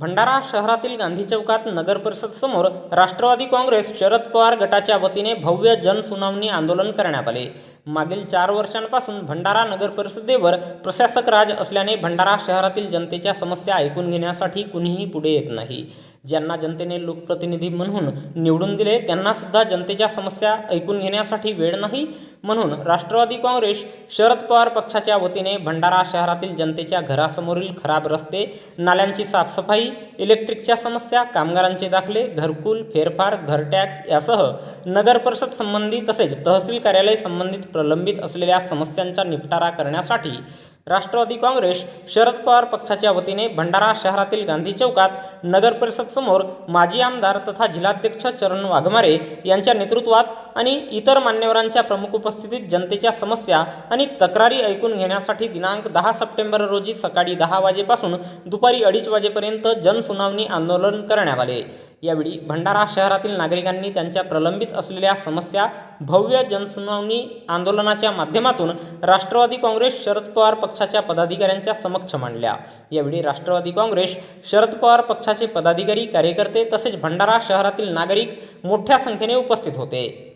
भंडारा शहरातील गांधी चौकात नगर परिषद समोर राष्ट्रवादी काँग्रेस शरद पवार गटाच्या वतीने भव्य जनसुनावणी आंदोलन करण्यात आले. मागील चार वर्षांपासून भंडारा नगर परिषदेवर प्रशासक राज असल्याने भंडारा शहरातील जनतेच्या समस्या ऐकून घेण्यासाठी कुणीही पुढे येत नाही. ज्यांना जनतेने लोकप्रतिनिधी म्हणून निवडून दिले त्यांनासुद्धा जनतेच्या समस्या ऐकून घेण्यासाठी वेळ नाही. म्हणून राष्ट्रवादी काँग्रेस शरद पवार पक्षाच्या वतीने भंडारा शहरातील जनतेच्या घरासमोरील खराब रस्ते नाल्यांची साफसफाई इलेक्ट्रिकच्या समस्या कामगारांचे दाखले घरकुल फेरफार घर टॅक्स यासह नगर परिषद संबंधी तसेच तहसील कार्यालय संबंधित प्रलंबित असलेल्या समस्यांचा निपटारा करण्यासाठी राष्ट्रवादी काँग्रेस शरद पवार पक्षाच्या वतीने भंडारा शहरातील गांधी चौकात नगर परिषदसमोर माजी आमदार तथा जिल्हाध्यक्ष चरण वाघमारे यांच्या नेतृत्वात आणि इतर मान्यवरांच्या प्रमुख उपस्थितीत जनतेच्या समस्या आणि तक्रारी ऐकून घेण्यासाठी दिनांक दहा सप्टेंबर रोजी सकाळी दहा वाजेपासून दुपारी अडीच वाजेपर्यंत जनसुनावणी आंदोलन करण्यात आले. यावेळी भंडारा शहरातील नागरिकांनी त्यांच्या प्रलंबित असलेल्या समस्या भव्य जनसुनावणी आंदोलनाच्या माध्यमातून राष्ट्रवादी काँग्रेस शरद पवार पक्षाच्या पदाधिकाऱ्यांच्या समक्ष मांडल्या. यावेळी राष्ट्रवादी काँग्रेस शरद पवार पक्षाचे पदाधिकारी कार्यकर्ते तसेच भंडारा शहरातील नागरिक मोठ्या संख्येने उपस्थित होते.